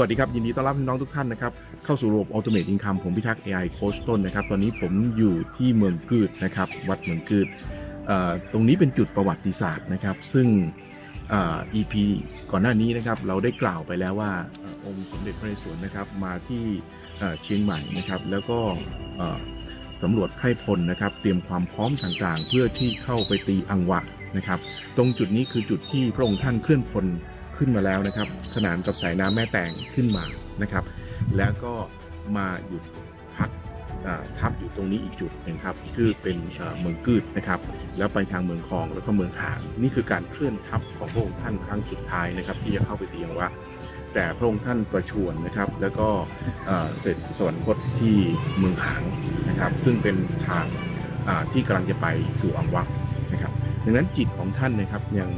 สวัสดีครับ ยินดีต้อนรับพี่น้องทุกท่านนะครับ เข้าสู่ระบบ Ultimate Income ผมพิทักษ์ AI โค้ชต้นนะครับ ตอนนี้ผมอยู่ที่เมืองกืดนะครับ วัดเมืองกืดตรงนี้เป็นจุดประวัติศาสตร์นะครับ ซึ่ง EP ก่อนหน้านี้นะครับ เราได้กล่าวไปแล้วว่าอองค์สมเด็จพระนเรศวรนะครับ มาที่เชียงใหม่นะครับ แล้วก็สำรวจไพร่พลนะครับ เตรียมความพร้อมต่างๆ เพื่อที่เข้าไปตีอังวะนะครับ ตรงจุดนี้คือจุดที่พระองค์ท่านเคลื่อนพล ขึ้นมาแล้วนะครับ ขนานกับสายน้ำแม่แตงขึ้นมานะครับ แล้วก็มาหยุดพักทับอยู่ตรงนี้อีกจุดหนึงครับคือเป็นเมืองกืดนะครับ แล้วไปทางเมืองคลองแล้วก็เมืองหางนี่คือการเคลื่อนทัพของพระองค์ท่านครั้งสุดท้ายนะครับ ที่จะเข้าไปตีอังวะแต่พระองค์ท่านประชวรนะครับ แล้วก็เสร็จสวรรคตที่เมืองหางนะครับ ซึ่งเป็นทางที่กำลังจะไปสู่อังวะนะครับ ดังนั้นจิตของท่านนะครับยัง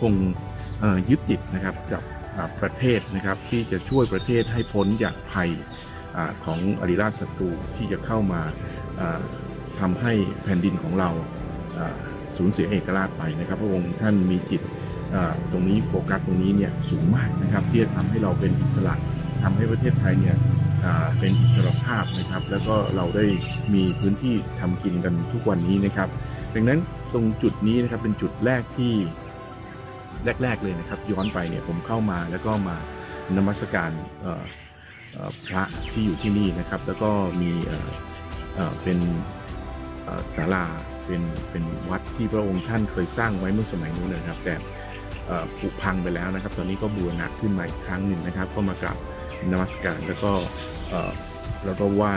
คง ยึดติดนะครับกับประเทศนะครับที่จะช่วยประเทศให้พ้นจากภัยอของอริราชศัตรูที่จะเข้ามาอ่าทำให้แผ่นดินของเราสูญเสียเอกราชไปนะครับ พระองค์ท่านมีจิตตรงนี้โฟกัสตรงนี้เนี่ยสูงมากนะครับที่จะทำให้เราเป็นอิสระทำให้ประเทศไทยเนี่ยเป็นอิสรภาพนะครับ แล้วก็เราได้มีพื้นที่ทำกินกันทุกวันนี้นะครับ ดังนั้นตรงจุดนี้นะครับเป็นจุดแรกที่ แรก ๆเลยนะครับ ย้อนไปเนี่ยผมเข้ามาแล้วก็มานมัสการพระที่อยู่ที่นี่นะครับ แล้วก็มีเป็นศาลาเป็นเป็นวัดที่พระองค์ท่านเคยสร้างไว้เมื่อสมัยนู้นนะครับ แต่ผุพังไปแล้วนะครับ ตอนนี้ก็บูรณะขึ้นมาอีกครั้งหนึ่งนะครับ ก็มากราบนมัสการแล้วก็แล้วก็ไหว้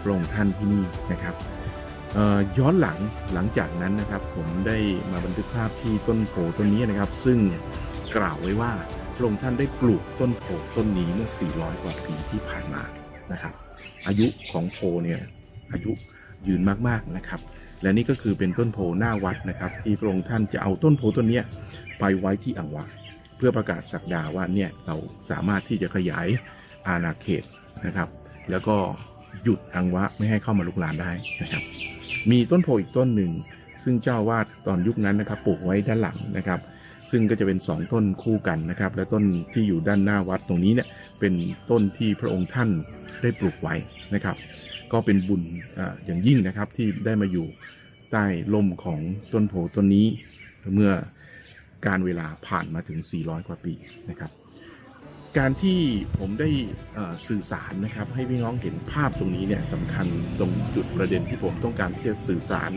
พระองค์ท่านที่นี่นะครับ ย้อนหลังหลังจากนั้นนะครับ ผมได้มาบันทึกภาพที่ต้นโพต้นนี้นะครับ ซึ่งกล่าวไว้ว่าพระองค์ท่านได้ปลูกต้นโพต้นนี้เมื่อ 400 กว่าปีที่ผ่านมานะครับ อายุของโพเนี่ยอายุยืนมากๆนะครับ และนี่ก็คือเป็นต้นโพหน้าวัดนะครับ ที่พระองค์ท่านจะเอาต้นโพต้นนี้ไปไว้ที่อังวะเพื่อประกาศสักดาว่าเนี่ยเราสามารถที่จะขยายอาณาเขตนะครับ แล้วก็ หยุดอังวะไม่ให้เข้ามาลุกลานได้นะครับ มีต้นโพอีกต้นหนึ่ง ซึ่งเจ้าวาดตอนยุคนั้นนะครับปลูกไว้ด้านหลังนะครับ ซึ่งก็จะเป็นสองต้นคู่กันนะครับ และต้นที่อยู่ด้านหน้าวัดตรงนี้เนี่ยเป็นต้นที่พระองค์ท่านได้ปลูกไว้นะครับ ก็เป็นบุญออย่างยิ่งนะครับที่ได้มาอยู่ใต้ลมของต้นโพต้นนี้เมื่อการเวลาผ่านมาถึง 400 กว่าปีนะครับ การที่ผมได้สื่อสารนะครับ ให้พี่น้องเห็นภาพตรงนี้เนี่ยสำคัญตรงจุดประเด็นที่ผมต้องการที่จะสื่อสาร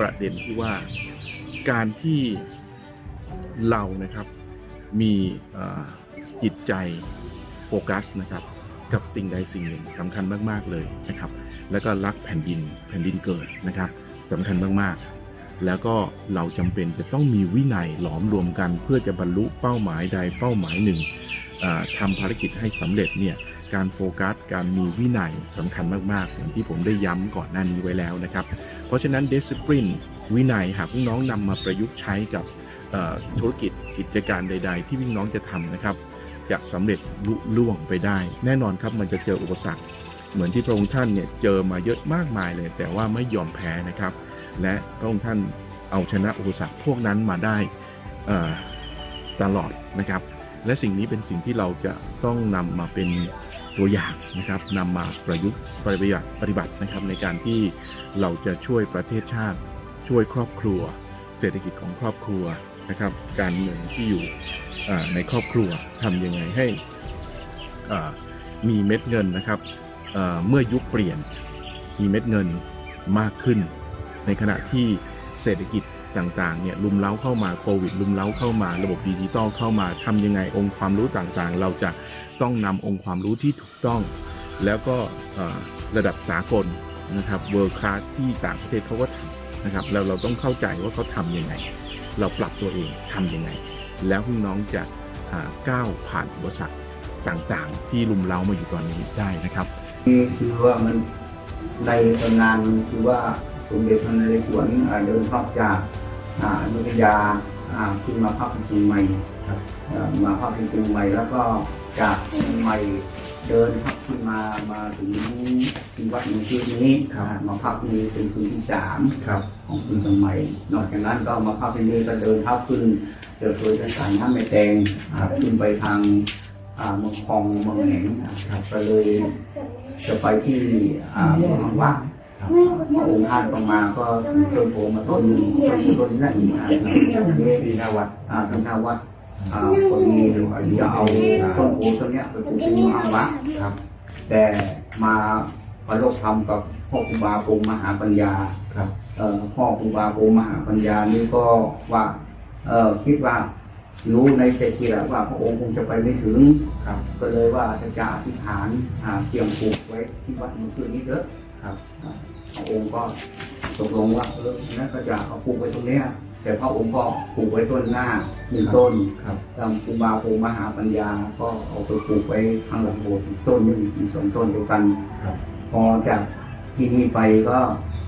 ประเด็นที่ว่าการที่เรานะครับมีจิตใจโฟกัสนะครับกับสิ่งใดสิ่งหนึ่งสำคัญมากๆเลยนะครับ แล้วก็รักแผ่นดินแผ่นดินเกิดนะครับสำคัญมากๆ แล้วก็เราจำเป็นจะต้องมีวินัยหลอมรวมกัน เพื่อจะบรรลุเป้าหมายใดเป้าหมายหนึ่ง ทำภารกิจให้สำเร็จเนี่ยการโฟกัส การมีวินัยสำคัญมาก ๆ อย่างที่ผมได้ย้ำก่อนหน้านี้ไว้แล้วนะครับ เพราะฉะนั้น discipline วินัยหากพี่น้องนำมาประยุกต์ใช้กับธุรกิจกิจการใด ๆ ที่พี่น้องจะทำนะครับ จะสำเร็จลุล่วงไปได้ แน่นอนครับมันจะเจออุปสรรค เหมือนที่พระองค์ท่านเนี่ยเจอมาเยอะมากมายเลย แต่ว่าไม่ยอมแพ้นะครับ และพระองค์ท่านเอาชนะอุปสรรคพวกนั้นมาได้ตลอดนะครับ และสิ่งนี้เป็นสิ่งที่เราจะต้องนำมาเป็นตัวอย่างนะครับนำมาประยุกต์ปฏิบัติปฏิบัตินะครับ ในการที่เราจะช่วยประเทศชาติ ช่วยครอบครัว เศรษฐกิจของครอบครัวนะครับ การเงินที่อยู่ในครอบครัวทำยังไงให้มีเม็ดเงินนะครับเมื่อยุคเปลี่ยนมีเม็ดเงินมากขึ้น ในขณะที่เศรษฐกิจ ต่างๆเนี่ยลุมเล้าเข้ามาโควิดลุมเล้าเข้ามาระบบดิจิตอลเข้ามาทำยังไงองค์ความรู้ต่างๆ เราจะต้องนำองค์ความรู้ที่ถูกต้อง แล้วก็ระดับสากลนะครับเวิร์คลาสที่ต่างประเทศเขาก็ทำนะครับแล้วเราต้องเข้าใจว่าเขาทำยังไง เราปรับตัวเองทำยังไง แล้วพี่น้องจะก้าวผ่านอุปสรรคต่างๆ ที่ลุมเล้ามาอยู่ตอนนี้ได้นะครับนี่คือว่ามันในตำนานคือว่าสมเด็จพระนเรศวรเดินทัพจาก อ่าอยุธยาอ่าขึ้นมาพักที่เชียงใหม่ครับอ่ามาพักที่เชียงใหม่แล้วก็จากเชียงใหม่เดินทัพขึ้นมามาถึงที่วัดหลวงพี่นี้ครับอ่ามาพักที่นี่เป็นคืนที่สามครับของคืนสมัยนอกจากนั้นก็มาพักที่นี่ก็เดินทัพขึ้นเดินโดยสายน้ำแม่แตงอ่าขึ้นไปทางอ่าเมืองคลองเมืองแหงนะครับก็เลยจะไปที่อ่าเมืองว่างครับพระ องค์ท่านก็มาก็ต้นโพมาต้นหนึ่งต้นต้นนี้อีกนะที่หน้าวัดอ่าทางหน้าวัดอ่าพอดีจะเอาต้นโพต้นเนี้ยไปปลูกเป็นมหาวะครับ แต่มาประโลกธรรมกับพ่อครูบาปงมหาปัญญาครับเอ่อพ่อครูบาปงมหาปัญญานี่ก็ว่าเออคิดว่ารู้ในใจจริงแหละว่าพระองค์คงจะไปไม่ถึงครับ ก็เลยว่าจะจะอธิษฐานหาเตรียมปลูกไว้ที่วัดเมื่อคืนนี้เถอะครับ พระองค์ก็ตกลงว่าเออนั้นก็จะเอาปลูกไว้ตรงเนี้ยแต่พระองค์ก็ปลูกไว้ต้นหน้าหนึ่งต้นครับทางครูบาโพมหาปัญญา ก็เอาไปปลูกไว้ข้างหลังโบสถ์อีกต้นหนึงอีกสองต้นเดียวกันครับพอจากที่นี่ไปก็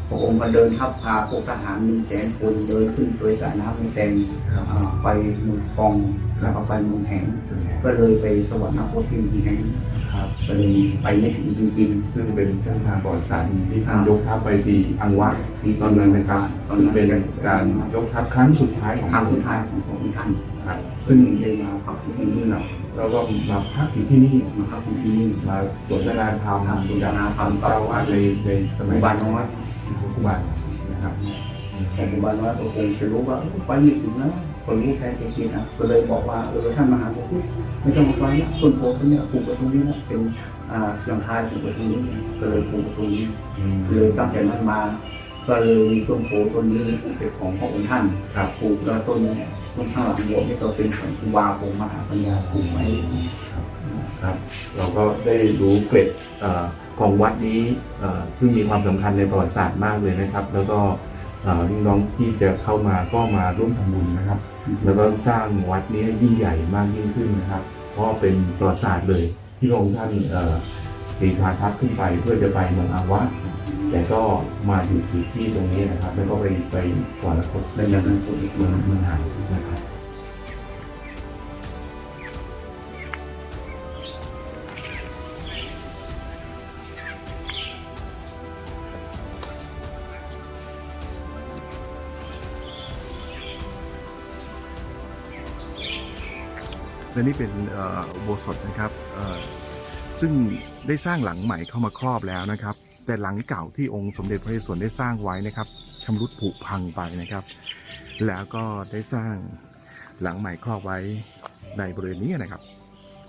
พระองค์ก็เดินทัพพาพวกทหารหนึ่งแสนคนเดินขึ้นโดยสายน้ำไม่เต็มครับอ่าไปเมืองกองแล้วก็ไปเมืองแหงเป็นไงก็เลยไปสวรรคตที่เมืองแหง ครับก็เลยไปไม่ถึงจริงซึ่งเป็นเส้นทางประวัติศาสตร์ที่ท่านยกทัพไปที่อังวะๆที่ตอนนั้นนะครับตอนซึ่งนั้นเป็นเป็นการยกทัพครั้งสุดท้ายของครั้งสุดท้ายของพระองค์ท่านครับซึ่งได้มาพักที่นี่เนาะแล้วก็มาพักอยู่ที่นี่มาพักที่นี่มาสนทนาธรรมครับสนทนาธรรมเจ้าวาดในในสสมัมัยยบ้านน้อยทุกวันนะครับแต่ปัจจุบันว่าตัวเองจะรู้ว่าไปไม่ถึงนะ คนรู้แท้จริงๆนะก็เลยบอกว่าเออท่านมหาภูมิไม่ต้องมาฟังนะต้นโพต้นเนี้ยปลูกไว้ตรงนี้นะเป็นอ่าเสียงทายปลูกไว้ตรงนี้ก็เลยปลูกไว้ตรงนี้เลยตั้งแต่นั้นมาก็เลยมีต้นโพต้นนี้เป็นของพระองค์ท่านครับปลูกแล้วต้นต้นข้างหลังโบสถ์นี่ก็เป็นของครูบาผมมหาปัญญาปลูกไว้ครับ เราก็ได้รู้เกร็ดเอ่อของวัดนี้เอ่อซึ่งมีความสำคัญในประวัติศาสตร์มากเลยนะครับ แล้วก็ ลูกน้องที่จะเข้ามาก็มาร่วมทำบุญนะครับ แล้วก็สร้างวัดนี้ให้ยิ่งใหญ่มากยิ่งขึ้นนะครับ เพราะเป็นประวัติศาสาทเลยที่พระองค์ท่านเีทาทัพขึ้นไปเพื่อจะไปเมืองอาวะแต่ก็มาอยู่ที่ที่ตรงนี้นะครับ แล้วก็ไปไปสวรรคตในอย่างนั้นปลูกอีกเมืองงเมืองหางนะครับ และนี่เป็นอุโบสถนะครับซึ่งได้สร้างหลังใหม่เข้ามาครอบแล้วนะครับ แต่หลังเก่าที่องค์สมเด็จพระนเรศวรได้สร้างไว้นะครับชำรุดผุพังไปนะครับ แล้วก็ได้สร้างหลังใหม่ครอบไว้ในบริเวณนี้นะครับ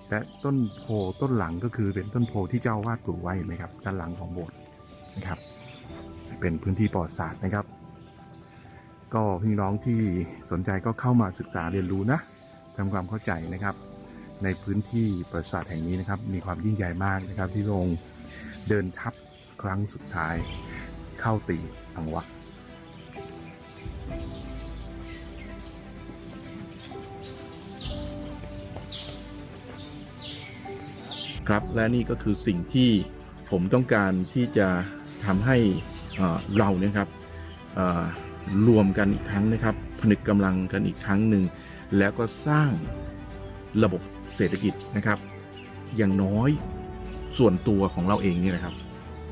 และต้นโพต้นหลังก็คือเป็นต้นโพที่เจ้าวาดปลูกไว้เห็นไหมครับด้านหลังของโบสถ์นะครับ เป็นพื้นที่ประวัติศาสตร์นะครับ ก็พี่น้องที่สนใจก็เข้ามาศึกษาเรียนรู้นะ ทำความเข้าใจนะครับ ในพื้นที่ประวัติศาสตร์แห่งนี้นะครับ มีความยิ่งใหญ่มากนะครับ ที่พระองค์เดินทัพครั้งสุดท้ายเข้าตีอังวะครับและนี่ก็คือสิ่งที่ผมต้องการที่จะทำให้เราเนี่ยครับรวมกันอีกครั้งนะครับ ผนึกกำลังกันอีกครั้งหนึ่ง แล้วก็สร้างระบบเศรษฐกิจนะครับ อย่างน้อยส่วนตัวของเราเองเนี่ยนะครับ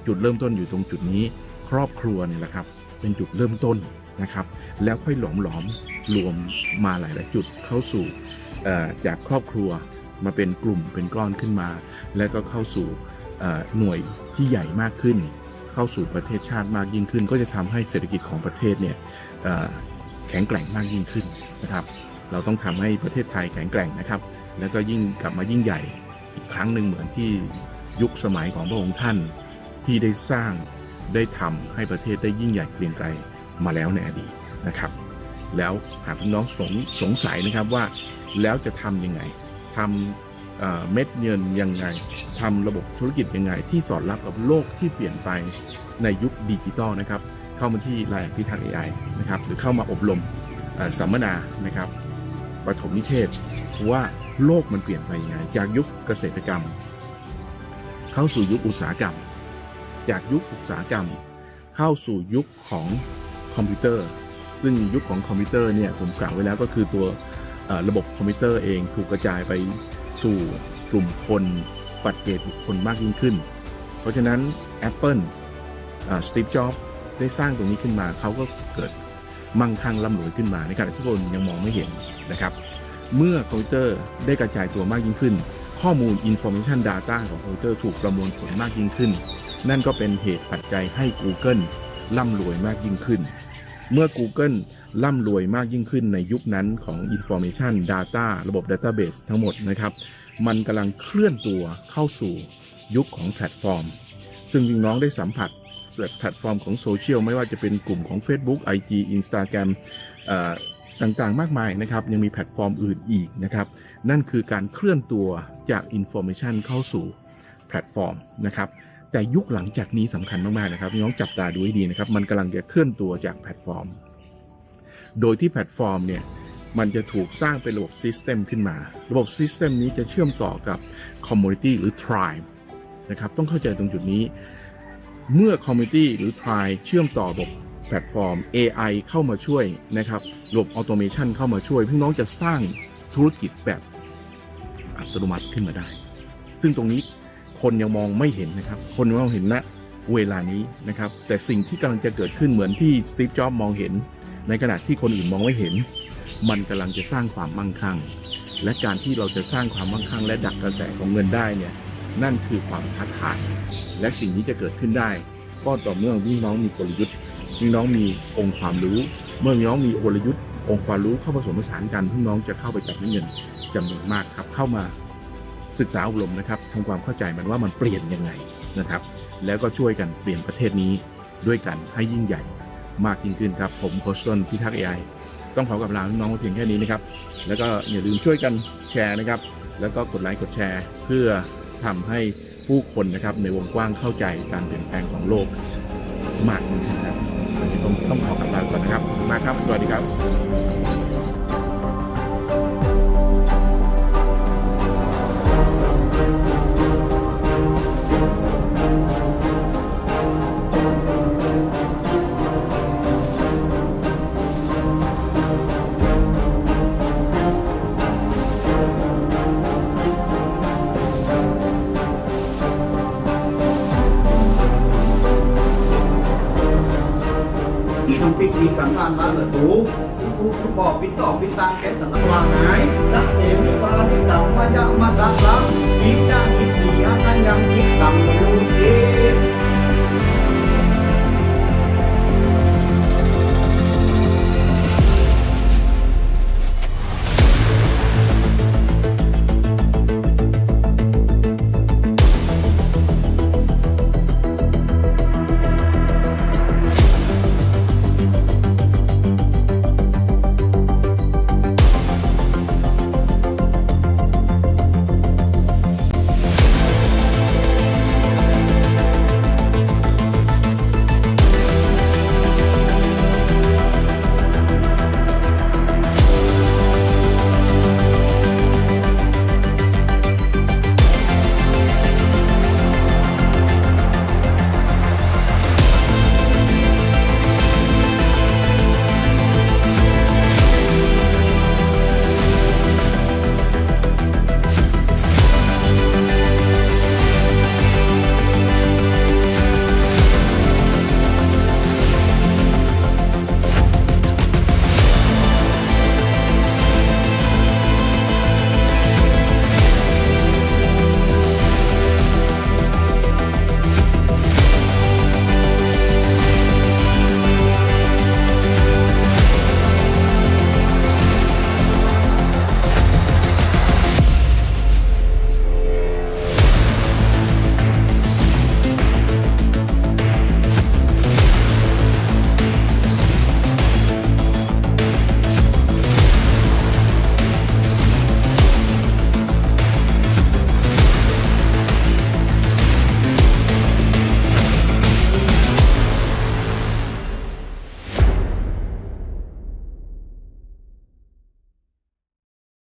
จุดเริ่มต้นอยู่ตรงจุดนี้ครอบครัวเนี่ยแหละครับ เป็นจุดเริ่มต้นนะครับ แล้วค่อยหลอมหลอมรวมมาหลาย ๆ จุดเข้าสู่จากครอบครัวมาเป็นกลุ่มเป็นก้อนขึ้นมา แล้วก็เข้าสู่หน่วยที่ใหญ่มากขึ้น เข้าสู่ประเทศชาติมากยิ่งขึ้น ก็จะทำให้เศรษฐกิจของประเทศเนี่ยแข็งแกร่งมากยิ่งขึ้นนะครับ เราต้องทำให้ประเทศไทยแข็งแกร่งนะครับ แล้วก็ยิ่งกลับมายิ่งใหญ่อีกครั้งหนึ่งเหมือนที่ยุคสมัยของพระองค์ท่านที่ได้สร้างได้ทำให้ประเทศได้ยิ่งใหญ่เกรียงไกรมาแล้วในอดีตนะครับ แล้วหากพี่น้องสงสงสัยนะครับว่าแล้วจะทำยังไงทำเอ่อเม็ดเงินยังไงทำระบบธุรกิจยังไง ที่สอดรับกับโลกที่เปลี่ยนไปในยุคดิจิตอลนะครับ เข้ามาที่ไลน์พิทักษ์ AI นะครับหรือเข้ามาอบรมสัมมนานะครับ ปฐมนิเทศว่าโลกมันเปลี่ยนไปยังไง จากยุคเกษตรกรรม เข้าสู่ยุคอุตสาหกรรม จากยุคอุตสาหกรรม เข้าสู่ยุคของคอมพิวเตอร์ ซึ่งยุคของคอมพิวเตอร์เนี่ยผมกล่าวไว้แล้วก็คือตัวระบบคอมพิวเตอร์เองถูกกระจายไปสู่กลุ่มคนปัจเจกบุคคลมากยิ่งขึ้น เพราะฉะนั้น Apple สตีฟจ็อบได้สร้างตรงนี้ขึ้นมา เขาก็เกิดมั่งคั่งร่ำรวยขึ้นมาในขณะที่คนยังมองไม่เห็น นะครับ เมื่อคอมพิวเตอร์ได้กระจายตัวมากยิ่งขึ้น ข้อมูล information data ของคอมพิวเตอร์ถูกประมวลผลมากยิ่งขึ้น นั่นก็เป็นเหตุปัจจัยให้ Google ร่ำรวยมากยิ่งขึ้น เมื่อ Google ร่ำรวยมากยิ่งขึ้นในยุคนั้นของ Information Data ระบบ Database ทั้งหมดนะครับ มันกำลังเคลื่อนตัวเข้าสู่ยุคของแพลตฟอร์ม ซึ่งพี่น้องได้สัมผัสแพลตฟอร์มของโซเชียลไม่ว่าจะเป็นกลุ่มของ Facebook IG Instagram ต่างๆ มากมายนะครับ ยังมีแพลตฟอร์มอื่นอีกนะครับ นั่นคือการเคลื่อนตัวจาก Information เข้าสู่แพลตฟอร์มนะครับ แต่ยุคหลังจากนี้สำคัญมากๆนะครับน้องจับตาดูให้ดีนะครับ มันกำลังจะเคลื่อนตัวจากแพลตฟอร์ม โดยที่แพลตฟอร์มเนี่ยมันจะถูกสร้างเป็นระบบซิสเต็มขึ้นมา ระบบซิสเต็มนี้จะเชื่อมต่อกับคอมมูนิตี้หรือ tribe นะครับ ต้องเข้าใจตรงจุดนี้ เมื่อคอมมูนิตี้หรือ tribe เชื่อมต่อระบบ ลตฟอร์ม AI เข้ามาช่วยนะครับระบบออโตเมชันเข้ามาช่วยพี่น้องจะสร้างธุรกิจแบบอัตโนมัติขึ้นมาได้ ซึ่งตรงนี้คนยังมองไม่เห็นนะครับ คนมองเห็นณเวลานี้นะครับ แต่สิ่งที่กำลังจะเกิดขึ้นเหมือนที่สตีฟ จ็อบส์มองเห็น ในขณะที่คนอื่นมองไม่เห็น มันกำลังจะสร้างความมั่งคั่ง และการที่เราจะสร้างความมั่งคั่ง และดักกระแสของเงินได้เนี่ยนั่นคือความท้าทายและสิ่งนี้จะเกิดขึ้นได้ ก็ต่อเมื่อพี่น้องมีกลยุทธ์ พี่น้องมีองค์ความรู้ เมื่อน้องมีกลยุทธ์องค์ความรู้เข้าผสมผสานกันพี่น้องจะเข้าไปจับเงินจำนวนมากครับ เข้ามาศึกษาอบรมนะครับทำความเข้าใจมันว่ามันเปลี่ยนยังไงนะครับ แล้วก็ช่วยกันเปลี่ยนประเทศนี้ด้วยกันให้ยิ่งใหญ่มากยิ่งขึ้นครับ ผมโคชต้นพิทักษ์เอไอต้องขอกลับลาน้องเพียงแค่นี้นะครับ แล้วก็อย่าลืมช่วยกันแชร์นะครับ แล้วก็กดไลค์กดแชร์ เพื่อทำให้ผู้คนนะครับในวงกว้างเข้าใจการเปลี่ยนแปลงของโลกมากยิ่งขึ้นครับ วันนี้ต้องต้องขอกลับลาก่อนนะครับขอบคุณมากครับ สวัสดีครับ สังวานบ้านประตูผู้ผู้บอกปิดต่อปิดตางแค่สังวานหายนักเดวิบาลิตังมายางมาดักลังยิงยางยิ่งหนีอัอันยังยิ่งต่ำสมุน